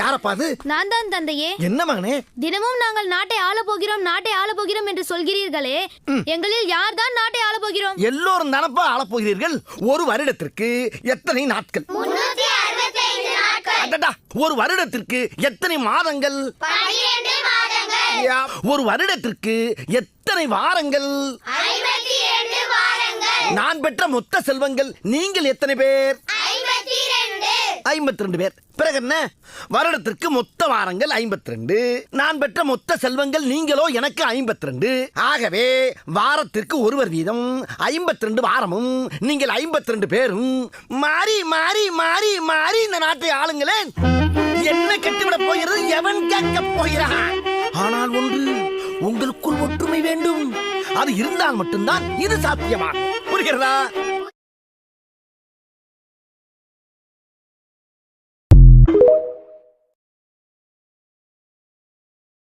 யாரப்பா அது? நான் தான் தந்தையே. என்ன மகனே? தினமும் நாங்கள் நாட்டை ஆளப் போகிறோம் நாட்டை ஆளப் போகிறோம் என்று சொல்கிறீர்களே. எங்களில் யார் தான் நாட்டை ஆளப் போகிறோம்? எல்லோரும் தானப்பா ஆளப்போகிறீர்கள் ஒரு வருடத்திற்கு எத்தனை நாட்கள்? அடடா, ஒரு வருடத்திற்கு எத்தனை மாதங்கள்? யா, ஒரு வருடத்திற்கு எத்தனை வாரங்கள். நான் பெற்ற மொத்த செல்வங்கள் நீங்கள் எத்தனை பேர்? ஐம்பத்தி ரெண்டு பேர். பிறகு என்ன? வருடத்திற்கு மொத்த வாரங்கள் ஐம்பத்தி ரெண்டு நான் பெற்ற மொத்த செல்வங்கள் நீங்களோ எனக்கு ஐம்பத்தி ரெண்டு ஆகவே வாரத்திற்கு ஒருவர் வீதம் ஐம்பத்தி ரெண்டு வாரமும் நீங்கள் ஐம்பத்தி ரெண்டு பேரும் மாறி மாறி மாறி மாறி இந்த நாட்டை ஆளுங்களேன். என்ன கட்டிவிட போகிறது? எவன் கேட்க போகிறான்? ஆனால் ஒன்று உங்களுக்குள் ஒற்றுமை வேண்டும். அது இருந்தால் மட்டும்தான் இது சாத்தியமாகும். புரிகிறதா?